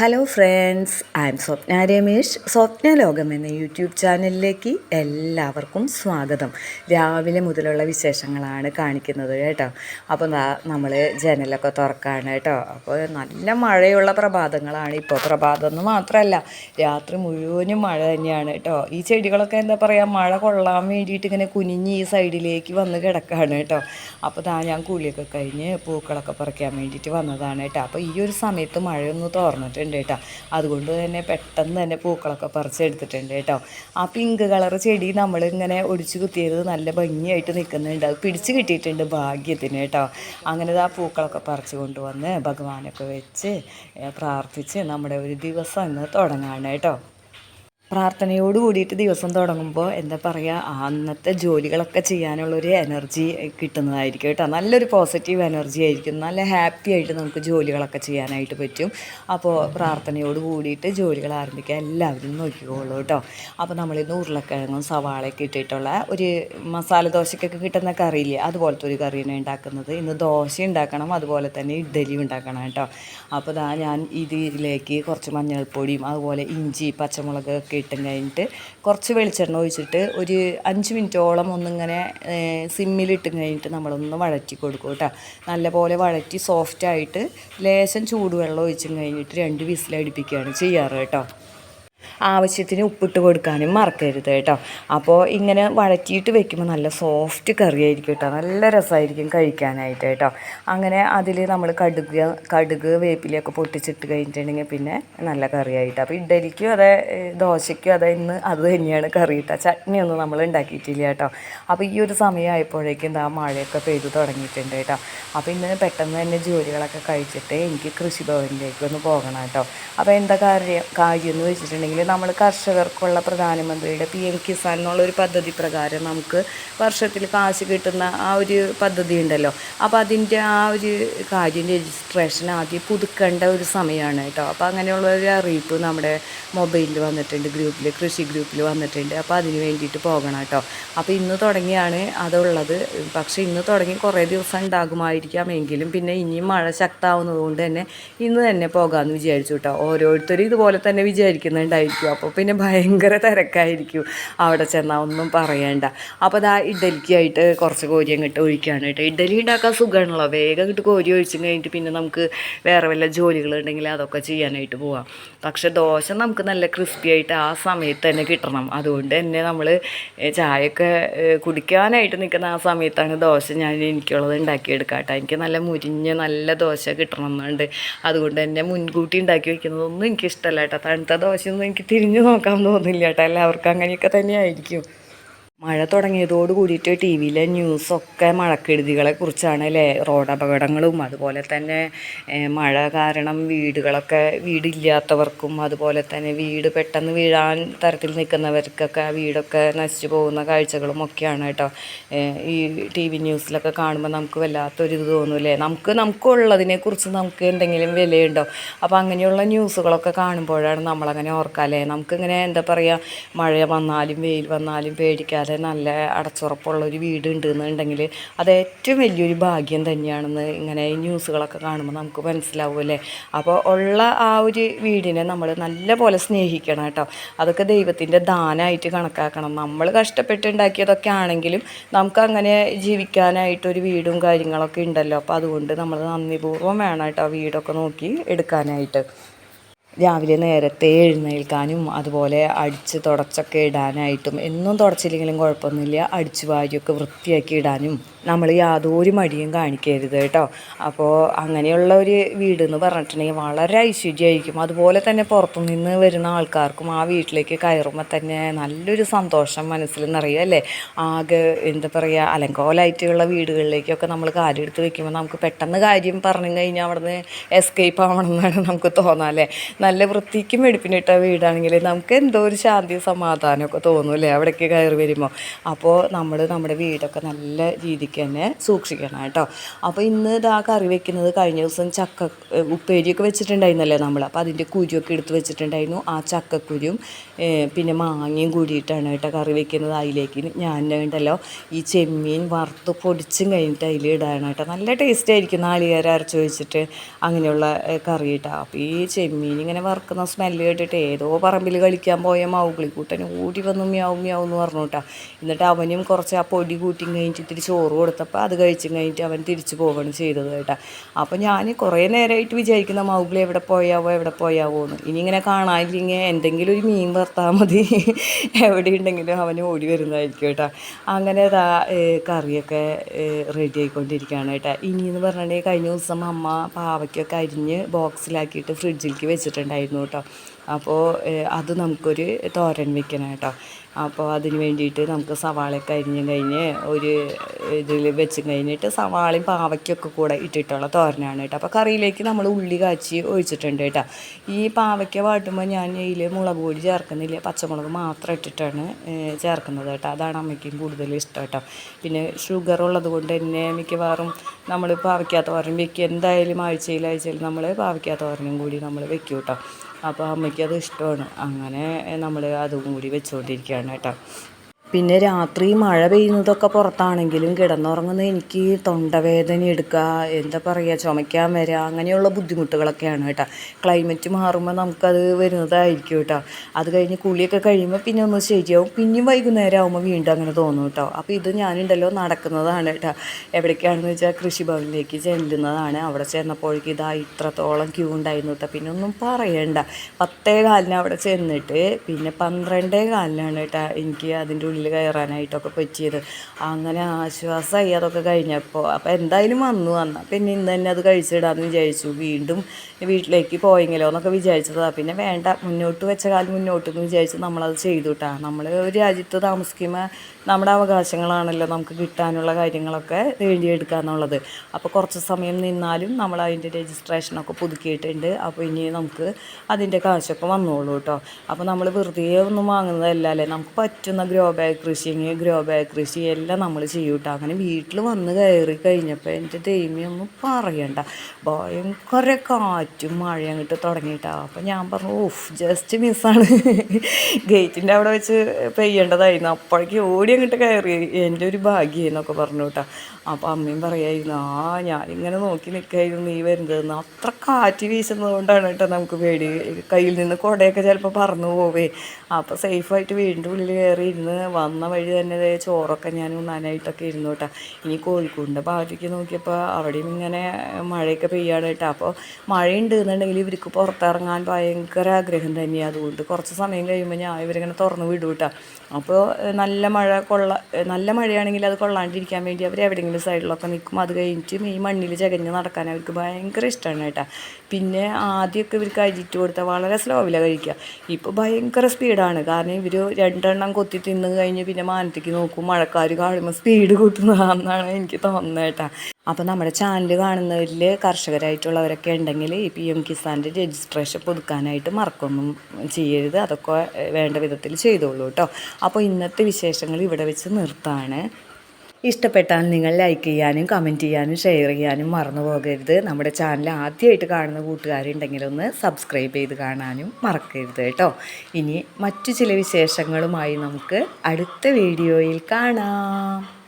Hello friends I'm Swapna Ramesh Swapna ലോകം എന്ന YouTube ചാനലിലേക്ക് എല്ലാവർക്കും സ്വാഗതം. രാവിലെ മുതലുള്ള വിശേഷങ്ങളാണ് കാണിക്കുന്നത് കേട്ടോ. അപ്പോൾ നമ്മൾ ജനലൊക്കെ തുറക്കാണ് കേട്ടോ. അപ്പോൾ നല്ല മഴയുള്ള പ്രഭാതങ്ങളാണ് ഇപ്പോൾ പ്രഭാതം എന്ന് മാത്രമല്ല രാത്രി മുഴുവനും മഴ തന്നെയാണ് കേട്ടോ. ഈ ചെടികളൊക്കെ എന്താ പറയുക മഴ കൊള്ളാൻ വേണ്ടിയിട്ട് ഇങ്ങനെ കുനിഞ്ഞ് ഈ സൈഡിലേക്ക് വന്ന് കിടക്കുകയാണ് കേട്ടോ. അപ്പോൾ താ ഞാൻ കുളിയൊക്കെ കഴിഞ്ഞ് പൂക്കളൊക്കെ പറിക്കാൻ വേണ്ടിയിട്ട് വന്നതാണ് കേട്ടോ. അപ്പോൾ ഈ ഒരു സമയത്ത് മഴയൊന്ന് തോർന്നിട്ടുണ്ട്. കേട്ടോ. അതുകൊണ്ട് തന്നെ പെട്ടെന്ന് തന്നെ പൂക്കളൊക്കെ പറിച്ചെടുത്തിട്ടുണ്ട് കേട്ടോ. ആ പിങ്ക് കളർ ചെടി നമ്മളിങ്ങനെ ഒടിച്ചു കുത്തിയത് നല്ല ഭംഗിയായിട്ട് നിൽക്കുന്നുണ്ട്. അത് പിടിച്ച് കിട്ടിയിട്ടുണ്ട് ഭാഗ്യത്തിന് കേട്ടോ. അങ്ങനെ ആ പൂക്കളൊക്കെ പറിച്ചു കൊണ്ടുവന്ന് ഭഗവാനൊക്കെ വെച്ച് പ്രാർത്ഥിച്ച് നമ്മുടെ ഒരു ദിവസം ഇന്ന് തുടങ്ങാണ് കേട്ടോ. പ്രാർത്ഥനയോട് കൂടിയിട്ട് ദിവസം തുടങ്ങുമ്പോൾ എന്താ പറയുക അന്നത്തെ ജോലികളൊക്കെ ചെയ്യാനുള്ളൊരു എനർജി കിട്ടുന്നതായിരിക്കും കേട്ടോ. നല്ലൊരു പോസിറ്റീവ് എനർജി ആയിരിക്കും. നല്ല ഹാപ്പി ആയിട്ട് നമുക്ക് ജോലികളൊക്കെ ചെയ്യാനായിട്ട് പറ്റും. അപ്പോൾ പ്രാർത്ഥനയോട് കൂടിയിട്ട് ജോലികൾ ആരംഭിക്കാൻ എല്ലാവരും നോക്കിക്കോളൂ കേട്ടോ. അപ്പോൾ നമ്മളിന്ന് ഉരുളക്കിഴങ്ങും സവാളയൊക്കെ ഇട്ടിട്ടുള്ള ഒരു മസാല ദോശയ്ക്കൊക്കെ കിട്ടുന്ന കറിയില്ലേ അതുപോലത്തെ ഒരു കറിയാണ് ഉണ്ടാക്കുന്നത്. ഇന്ന് ദോശ ഉണ്ടാക്കണം അതുപോലെ തന്നെ ഇഡ്ഡലി ഉണ്ടാക്കണം കേട്ടോ. അപ്പോൾ ഞാൻ ഇതിലേക്ക് കുറച്ച് മഞ്ഞൾപ്പൊടിയും അതുപോലെ ഇഞ്ചി പച്ചമുളക് ഒക്കെ ഇട്ടും കഴിഞ്ഞിട്ട് കുറച്ച് വെളിച്ചെണ്ണ ഒഴിച്ചിട്ട് ഒരു അഞ്ച് മിനിറ്റോളം ഒന്നിങ്ങനെ സിമ്മിലിട്ടും കഴിഞ്ഞിട്ട് നമ്മളൊന്ന് വഴറ്റി കൊടുക്കും കേട്ടോ. നല്ലപോലെ വഴറ്റി സോഫ്റ്റായിട്ട് ലേശം ചൂടുവെള്ളം ഒഴിച്ചും കഴിഞ്ഞിട്ട് രണ്ട് വിസിലടിപ്പിക്കുകയാണ് ചെയ്യാറ് കേട്ടോ. ആവശ്യത്തിന് ഉപ്പിട്ട് കൊടുക്കാനും മറക്കരുത് കേട്ടോ. അപ്പോൾ ഇങ്ങനെ വഴറ്റിയിട്ട് വെക്കുമ്പോൾ നല്ല സോഫ്റ്റ് കറി ആയിരിക്കും കേട്ടോ. നല്ല രസമായിരിക്കും കഴിക്കാനായിട്ട് കേട്ടോ. അങ്ങനെ അതിൽ നമ്മൾ കടുക് കടുക് വേപ്പിലയൊക്കെ പൊട്ടിച്ചിട്ട് കഴിഞ്ഞിട്ടുണ്ടെങ്കിൽ പിന്നെ നല്ല കറിയായിട്ട്. അപ്പോൾ ഇഡലിക്കും അതെ ദോശയ്ക്കും അതെ ഇന്ന് അത് തന്നെയാണ് കറി കേട്ടോ. ചട്നിയൊന്നും നമ്മൾ ഉണ്ടാക്കിയിട്ടില്ല കേട്ടോ. അപ്പോൾ ഈ ഒരു സമയമായപ്പോഴേക്കും എന്താ മഴയൊക്കെ പെയ്തു തുടങ്ങിയിട്ടുണ്ട് കേട്ടോ. അപ്പോൾ ഇന്ന് പെട്ടെന്ന് തന്നെ ജോലികളൊക്കെ കഴിച്ചിട്ട് എനിക്ക് കൃഷിഭവനിലേക്ക് ഒന്ന് പോകണം കേട്ടോ. അപ്പോൾ എന്താ കാര്യം കാര്യം എന്ന് വെച്ചിട്ടുണ്ടെങ്കിൽ നമ്മൾ കർഷകർക്കുള്ള പ്രധാനമന്ത്രിയുടെ പി എം കിസാൻ എന്നുള്ളൊരു പദ്ധതി പ്രകാരം നമുക്ക് വർഷത്തിൽ കാശ് കിട്ടുന്ന ആ ഒരു പദ്ധതി ഉണ്ടല്ലോ. അപ്പോൾ അതിന്റെ ആ ഒരു കാര്യം രജിസ്ട്രേഷൻ ആദ്യം പുതുക്കേണ്ട ഒരു സമയമാണ് കേട്ടോ. അപ്പോൾ അങ്ങനെയുള്ള ഒരു അറിയിപ്പ് നമ്മുടെ മൊബൈലിൽ വന്നിട്ടുണ്ട് ഗ്രൂപ്പിൽ കൃഷി ഗ്രൂപ്പിൽ വന്നിട്ടുണ്ട്. അപ്പോൾ അതിന് വേണ്ടിയിട്ട് പോകണം കേട്ടോ. അപ്പോൾ ഇന്ന് തുടങ്ങിയാണ് അതുള്ളത്. പക്ഷേ ഇന്ന് തുടങ്ങി കുറേ ദിവസം ഉണ്ടാകുമായിരിക്കാം എങ്കിലും പിന്നെ ഇനിയും മഴ ശക്തമാവുന്നത് കൊണ്ട് തന്നെ ഇന്ന് തന്നെ പോകാമെന്ന് വിചാരിച്ചു കേട്ടോ. ഓരോരുത്തരും ഇതുപോലെ തന്നെ വിചാരിക്കുന്നുണ്ടായിരിക്കും അപ്പോൾ പിന്നെ ഭയങ്കര തിരക്കായിരിക്കും. അവിടെ ചെന്നാൽ ഒന്നും പറയണ്ട. അപ്പോൾ അതാ ഇഡലിക്കായിട്ട് കുറച്ച് കോരി അങ്ങോട്ട് ഒഴിക്കുകയാണ് കേട്ടോ. ഇഡലി ഉണ്ടാക്കാൻ സുഖമാണല്ലോ. വേഗം ഇട്ട് കോരി ഒഴിച്ചു കഴിഞ്ഞിട്ട് പിന്നെ നമുക്ക് വേറെ വല്ല ജോലികളുണ്ടെങ്കിൽ അതൊക്കെ ചെയ്യാനായിട്ട് പോവാം. പക്ഷേ ദോശ നമുക്ക് നല്ല ക്രിസ്പി ആയിട്ട് ആ സമയത്ത് തന്നെ കിട്ടണം. അതുകൊണ്ട് തന്നെ നമ്മൾ ചായയൊക്കെ കുടിക്കാനായിട്ട് നിൽക്കുന്ന ആ സമയത്താണ് ദോശ ഞാൻ എനിക്കുള്ളത് ഉണ്ടാക്കിയെടുക്കുക കേട്ടോ. എനിക്ക് നല്ല മുരിഞ്ഞ നല്ല ദോശ കിട്ടണം എന്നുണ്ട്. അതുകൊണ്ട് തന്നെ മുൻകൂട്ടി ഉണ്ടാക്കി വയ്ക്കുന്നതൊന്നും എനിക്കിഷ്ടമല്ല കേട്ടോ. തണുത്ത ദോശയൊന്നും എനിക്ക് തിരിഞ്ഞു നോക്കാൻ തോന്നില്ല കേട്ടോ. എല്ലാവർക്കും അങ്ങനെയൊക്കെ തന്നെയായിരിക്കും. മഴ തുടങ്ങിയതോട് കൂടിയിട്ട് ടി വിയിലെ ന്യൂസൊക്കെ മഴക്കെടുതികളെ കുറിച്ചാണ് അല്ലേ റോഡ് അപകടങ്ങളും. അതുപോലെ തന്നെ മഴ കാരണം വീടുകളൊക്കെ വീടില്ലാത്തവർക്കും അതുപോലെ തന്നെ വീട് പെട്ടെന്ന് വീഴാൻ തരത്തിൽ നിൽക്കുന്നവർക്കൊക്കെ വീടൊക്കെ നശിച്ചു പോകുന്ന കാഴ്ചകളും ഒക്കെയാണ് കേട്ടോ. ഈ ടി വി ന്യൂസിലൊക്കെ കാണുമ്പോൾ നമുക്ക് വല്ലാത്തൊരു ഇത് തോന്നൂലേ നമുക്ക് നമുക്കുള്ളതിനെക്കുറിച്ച് നമുക്ക് എന്തെങ്കിലും വിലയുണ്ടോ? അപ്പോൾ അങ്ങനെയുള്ള ന്യൂസുകളൊക്കെ കാണുമ്പോഴാണ് നമ്മളങ്ങനെ ഓർക്കാം അല്ലേ നമുക്കിങ്ങനെ എന്താ പറയുക മഴ വന്നാലും വെയിൽ വന്നാലും പേടിക്കാതെ നല്ല അടച്ചുറപ്പുള്ള ഒരു വീട് ഉണ്ടെന്നുണ്ടെങ്കിൽ അത് ഏറ്റവും വലിയൊരു ഭാഗ്യം തന്നെയാണെന്ന് ഇങ്ങനെ ന്യൂസുകളൊക്കെ കാണുമ്പോൾ നമുക്ക് മനസ്സിലാവുമല്ലേ അപ്പോൾ ഉള്ള ആ ഒരു വീടിനെ നമ്മൾ നല്ല പോലെ സ്നേഹിക്കണം കേട്ടോ. അതൊക്കെ ദൈവത്തിന്റെ ദാനമായിട്ട് കണക്കാക്കണം. നമ്മൾ കഷ്ടപ്പെട്ടുണ്ടാക്കിയതൊക്കെ ആണെങ്കിലും നമുക്ക് അങ്ങനെ ജീവിക്കാനായിട്ടൊരു വീടും കാര്യങ്ങളൊക്കെ ഉണ്ടല്ലോ. അപ്പോൾ അതുകൊണ്ട് നമ്മൾ നന്ദിപൂർവം വേണം കേട്ടോ വീടൊക്കെ നോക്കി എടുക്കാനായിട്ട്. രാവിലെ നേരത്തെ എഴുന്നേൽക്കാനും അതുപോലെ അടിച്ച് തുടച്ചൊക്കെ ഇടാനായിട്ടും. എന്നും തുടച്ചില്ലെങ്കിലും കുഴപ്പമൊന്നുമില്ല. അടിച്ചു വാരിയൊക്കെ വൃത്തിയാക്കി ഇടാനും നമ്മൾ യാതൊരു മടിയും കാണിക്കരുത് കേട്ടോ. അപ്പോൾ അങ്ങനെയുള്ള ഒരു വീട് എന്ന് പറഞ്ഞിട്ടുണ്ടെങ്കിൽ വളരെ ഐശ്വര്യമായിരിക്കും. അതുപോലെ തന്നെ പുറത്തുനിന്ന് വരുന്ന ആൾക്കാർക്കും ആ വീട്ടിലേക്ക് കയറുമ്പോൾ തന്നെ നല്ലൊരു സന്തോഷം മനസ്സിൽ നിറയും അല്ലേ? ആകെ എന്താ പറയുക അലങ്കോലായിട്ടുള്ള വീടുകളിലേക്കൊക്കെ നമ്മൾ കാലെടുത്ത് വെക്കുമ്പോൾ നമുക്ക് പെട്ടെന്ന് കാര്യം പറഞ്ഞു കഴിഞ്ഞാൽ അവിടെ നിന്ന് എസ്കേപ്പ് ആവണം എന്നാണ് നമുക്ക് തോന്നാം അല്ലേ? നല്ല വൃത്തിക്കും വെടിപ്പിനിട്ട വീടാണെങ്കിൽ നമുക്ക് എന്തോ ഒരു ശാന്തി സമാധാനമൊക്കെ തോന്നും അല്ലേ? അവിടേക്ക് കയറി വരുമ്പോൾ. അപ്പോൾ നമ്മൾ നമ്മുടെ വീടൊക്കെ നല്ല രീതിക്ക് തന്നെ സൂക്ഷിക്കണം കേട്ടോ. അപ്പോൾ ഇന്ന് ഇതാ കറി വെക്കുന്നത് കഴിഞ്ഞ ദിവസം ചക്ക ഉപ്പേരിയൊക്കെ വെച്ചിട്ടുണ്ടായിരുന്നല്ലേ നമ്മൾ അപ്പോൾ അതിന്റെ കുരുവൊക്കെ എടുത്ത് വെച്ചിട്ടുണ്ടായിരുന്നു. ആ ചക്കക്കുരും പിന്നെ മാങ്ങയും കൂടിയിട്ടാണ് കേട്ടോ കറി വെക്കുന്നത് അതിലേക്ക്. ഞാൻ ഉണ്ടല്ലോ ഈ ചെമ്മീൻ വറുത്ത് പൊടിച്ചും കഴിഞ്ഞിട്ട് അതിൽ ഇടാണ് കേട്ടോ. നല്ല ടേസ്റ്റ് ആയിരിക്കും നാളികേര അരച്ച് വെച്ചിട്ട് അങ്ങനെയുള്ള കറി കേട്ടോ. അപ്പോൾ ഈ ചെമ്മീൻ ഇങ്ങനെ വറുക്കുന്ന സ്മെല്ല് കേട്ടിട്ട് ഏതോ പറമ്പിൽ കളിക്കാൻ പോയ മൗഗ്ലിക്കൂട്ടൻ ഓടി വന്നു മ്യാവും മ്യാവും എന്ന് പറഞ്ഞു കേട്ടോ. എന്നിട്ട് അവനും കുറച്ച് ആ പൊടി കൂട്ടി കഴിഞ്ഞിട്ട് ഇത്തിരി ചോറ് കൊടുത്തപ്പോൾ അത് കഴിച്ചും കഴിഞ്ഞിട്ട് അവൻ തിരിച്ചു പോവുകയാണ് ചെയ്തത് കേട്ടോ. അപ്പോൾ ഞാൻ കുറേ നേരമായിട്ട് വിചാരിക്കുന്ന മൗഗ്ലി എവിടെ പോയാവോ എവിടെ പോയാവോ എന്ന് ഇനി ഇങ്ങനെ കാണാനില്ലെങ്കിൽ എന്തെങ്കിലും ഒരു മീൻ വർത്താൽ മതി. എവിടെ ഉണ്ടെങ്കിലും അവന് ഓടി വരുന്നതായിരിക്കും കേട്ടോ. അങ്ങനെ ഇതാ കറിയൊക്കെ റെഡി ആയിക്കൊണ്ടിരിക്കുകയാണ് കേട്ടോ. ഇനിയെന്ന് പറഞ്ഞിട്ടുണ്ടെങ്കിൽ കഴിഞ്ഞ ദിവസം അമ്മ പാവയ്ക്കൊക്കെ അരിഞ്ഞ് ബോക്സിലാക്കിയിട്ട് ഫ്രിഡ്ജിലേക്ക് വെച്ചിട്ടുണ്ടായിരുന്നു കേട്ടോ. അപ്പോൾ അത് നമുക്കൊരു തോരൻ വെക്കണം കേട്ടോ. അപ്പോൾ അതിന് വേണ്ടിയിട്ട് നമുക്ക് സവാളയൊക്കെ അരിഞ്ഞ് കഴിഞ്ഞ് ഒരു ഇതിൽ വെച്ച് കഴിഞ്ഞിട്ട് സവാളയും പാവയ്ക്കൊക്കെ കൂടെ ഇട്ടിട്ടുള്ള തോരനാണ് കേട്ടോ. അപ്പോൾ കറിയിലേക്ക് നമ്മൾ ഉള്ളി കാച്ചി ഒഴിച്ചിട്ടുണ്ട് കേട്ടോ. ഈ പാവയ്ക്ക വാട്ടുമ്പോൾ ഞാൻ ഇതിൽ മുളക് പൊടി ചേർക്കുന്നില്ല. പച്ചമുളക് മാത്രം ഇട്ടിട്ടാണ് ചേർക്കുന്നത് കേട്ടോ. അതാണ് അമ്മയ്ക്കും കൂടുതൽ ഇഷ്ടം കേട്ടോ. പിന്നെ ഷുഗർ ഉള്ളത് കൊണ്ട് തന്നെ മിക്കവാറും നമ്മൾ പാവയ്ക്ക തോരൻ വെക്കുക എന്തായാലും ആഴ്ചയിൽ നമ്മൾ പാവയ്ക്ക തോരനും കൂടി നമ്മൾ വെക്കും കേട്ടോ. അപ്പോൾ അമ്മയ്ക്ക് അത് ഇഷ്ടമാണ്. അങ്ങനെ നമ്മൾ അതും കൂടി വെച്ചുകൊണ്ടിരിക്കുകയാണ് കേട്ടോ. പിന്നെ രാത്രി മഴ പെയ്യുന്നതൊക്കെ പുറത്താണെങ്കിലും കിടന്നുറങ്ങുന്ന എനിക്ക് തൊണ്ടവേദന എടുക്കുക എന്താ പറയുക ചുമയ്ക്കാൻ വരിക അങ്ങനെയുള്ള ബുദ്ധിമുട്ടുകളൊക്കെയാണ് കേട്ടോ. ക്ലൈമറ്റ് മാറുമ്പോൾ നമുക്കത് വരുന്നതായിരിക്കും കേട്ടോ. അത് കഴിഞ്ഞ് കുളിയൊക്കെ കഴിയുമ്പോൾ പിന്നെ ഒന്ന് ശരിയാവും. പിന്നെയും വൈകുന്നേരം ആകുമ്പോൾ വീണ്ടും അങ്ങനെ തോന്നും കേട്ടോ. അപ്പോൾ ഇത് ഞാനുണ്ടല്ലോ നടക്കുന്നതാണ് കേട്ടോ. എവിടേക്കാണെന്ന് വെച്ചാൽ കൃഷിഭവനിലേക്ക് ചെല്ലുന്നതാണ്. അവിടെ ചെന്നപ്പോഴേക്ക് ഇതാ ഇത്രത്തോളം ക്യൂ ഉണ്ടായിരുന്നു കേട്ടോ. പിന്നെ ഒന്നും പറയണ്ട. പത്തേ കാലിന് അവിടെ ചെന്നിട്ട് പിന്നെ പന്ത്രണ്ടേ കാലിനാണ് കേട്ടോ എനിക്ക് അതിന്റെ ഉള്ളിൽ കയറാനായിട്ടൊക്കെ പറ്റിയത് അങ്ങനെ ആശ്വാസമായി അതൊക്കെ കഴിഞ്ഞപ്പോൾ അപ്പോൾ എന്തായാലും വന്നു. വന്നാൽ പിന്നെ ഇന്ന് തന്നെ അത് കഴിച്ചിടാമെന്ന് വിചാരിച്ചു. വീണ്ടും വീട്ടിലേക്ക് പോയെങ്കിലോ എന്നൊക്കെ വിചാരിച്ചതാണ് പിന്നെ വേണ്ട മുന്നോട്ട് വെച്ച കാലം മുന്നോട്ട് എന്ന് വിചാരിച്ച് നമ്മളത് ചെയ്തു നമ്മൾ ഒരു രാജ്യത്ത് താമസിക്കുമ്പോൾ നമ്മുടെ അവകാശങ്ങളാണല്ലോ നമുക്ക് കിട്ടാനുള്ള കാര്യങ്ങളൊക്കെ നേടിയെടുക്കുക എന്നുള്ളത് അപ്പോൾ കുറച്ച് സമയം നിന്നാലും നമ്മൾ അതിന്റെ രജിസ്ട്രേഷനൊക്കെ പുതുക്കിയിട്ടുണ്ട്. അപ്പോൾ ഇനി നമുക്ക് അതിന്റെ കാശൊക്കെ വന്നോളൂ കേട്ടോ അപ്പോൾ നമ്മൾ വെറുതെ ഒന്നും വാങ്ങുന്നതല്ല അല്ലേ? നമുക്ക് പറ്റുന്ന ഗ്രോ ബാഗ് കൃഷി ഗ്രോ ബാഗ് എല്ലാം നമ്മൾ ചെയ്യും കേട്ടോ അങ്ങനെ വീട്ടിൽ വന്ന് കയറി കഴിഞ്ഞപ്പോൾ എന്റെ ദൈമിയൊന്നും പറയണ്ട. ഭയങ്കര കാറ്റും മഴ അങ്ങോട്ട് തുടങ്ങിയിട്ടാ. അപ്പം ഞാൻ പറഞ്ഞു ഓഫ് ജസ്റ്റ് മിസ്സാണ് ഗേറ്റിന്റെ അവിടെ വെച്ച് പെയ്യേണ്ടതായിരുന്നു. അപ്പോഴേക്ക് ഓടി അങ്ങോട്ട് കയറി. എന്റെ ഒരു ഭാഗ്യം പറഞ്ഞു കേട്ടോ. അപ്പോൾ അമ്മയും പറയായിരുന്നു ആ ഞാനിങ്ങനെ നോക്കി നിൽക്കായിരുന്നു നീ വരുന്നതെന്ന്. അത്ര കാറ്റ് വീശുന്നതുകൊണ്ടാണ് കേട്ടോ നമുക്ക് പേടി. കയ്യിൽ നിന്ന് കുടയൊക്കെ ചിലപ്പോൾ പറന്നു പോവേ. അപ്പോൾ സേഫായിട്ട് വീണ്ടും ഉള്ളിൽ കയറി ഇരുന്ന് വന്ന വഴി തന്നെ ചോറൊക്കെ ഞാൻ ഉണ്ണാനായിട്ടൊക്കെ ഇരുന്നു കേട്ടോ. ഇനി കോഴിക്കോടിന്റെ ഭാഗത്തേക്ക് നോക്കിയപ്പോൾ അവിടെയും ഇങ്ങനെ മഴയൊക്കെ പെയ്യാണ് കേട്ടോ. അപ്പോൾ മഴയുണ്ട് എന്നുണ്ടെങ്കിൽ ഇവർക്ക് പുറത്തിറങ്ങാൻ ഭയങ്കര ആഗ്രഹം തന്നെയാണ് അതുകൊണ്ട് കുറച്ച് സമയം കഴിയുമ്പോൾ ഞാൻ ഇവരിങ്ങനെ തുറന്ന് വിടും കേട്ടോ. അപ്പോൾ നല്ല മഴ കൊള്ള നല്ല മഴയാണെങ്കിൽ അത് കൊള്ളാണ്ടിരിക്കാൻ വേണ്ടി അവർ എവിടെയെങ്കിലും സൈഡിലൊക്കെ നിൽക്കും അത് കഴിഞ്ഞിട്ട് ഈ മണ്ണിൽ ചകഞ്ഞ് നടക്കാൻ അവർക്ക് ഭയങ്കര ഇഷ്ടമാണ് കേട്ടോ. പിന്നെ ആദ്യമൊക്കെ ഇവർക്ക് അരിറ്റ് കൊടുത്താൽ വളരെ സ്ലോവിലാണ് കഴിക്കുക ഇപ്പോൾ ഭയങ്കര സ്പീഡാണ്. കാരണം ഇവർ രണ്ടെണ്ണം കൊത്തി തിന്ന് കഴിഞ്ഞ് പിന്നെ മാനത്തേക്ക് നോക്കും. മഴക്കാർ കാണുമ്പോൾ സ്പീഡ് കൂട്ടുന്നതാണെന്നാണ് എനിക്ക് തോന്നുന്നത് കേട്ടോ. അപ്പോൾ നമ്മുടെ ചാനൽ കാണുന്നവരിൽ കർഷകരായിട്ടുള്ളവരൊക്കെ ഉണ്ടെങ്കിൽ ഈ പി എം കിസാന്റെ രജിസ്ട്രേഷൻ പുതുക്കാനായിട്ട് മറക്കൊന്നും ചെയ്യരുത്. അതൊക്കെ വേണ്ട വിധത്തിൽ ചെയ്തോളൂ കേട്ടോ അപ്പോൾ ഇന്നത്തെ വിശേഷങ്ങൾ ഇവിടെ വെച്ച് നിർത്താണ്. ഇഷ്ടപ്പെട്ടാൽ നിങ്ങൾ ലൈക്ക് ചെയ്യാനും കമന്റ് ചെയ്യാനും ഷെയർ ചെയ്യാനും മറന്നു പോകരുത്. നമ്മുടെ ചാനൽ ആദ്യമായിട്ട് കാണുന്ന കൂട്ടുകാരുണ്ടെങ്കിൽ ഒന്ന് സബ്സ്ക്രൈബ് ചെയ്ത് കാണാനും മറക്കരുത് കേട്ടോ ഇനി മറ്റു ചില വിശേഷങ്ങളുമായി നമുക്ക് അടുത്ത വീഡിയോയിൽ കാണാം.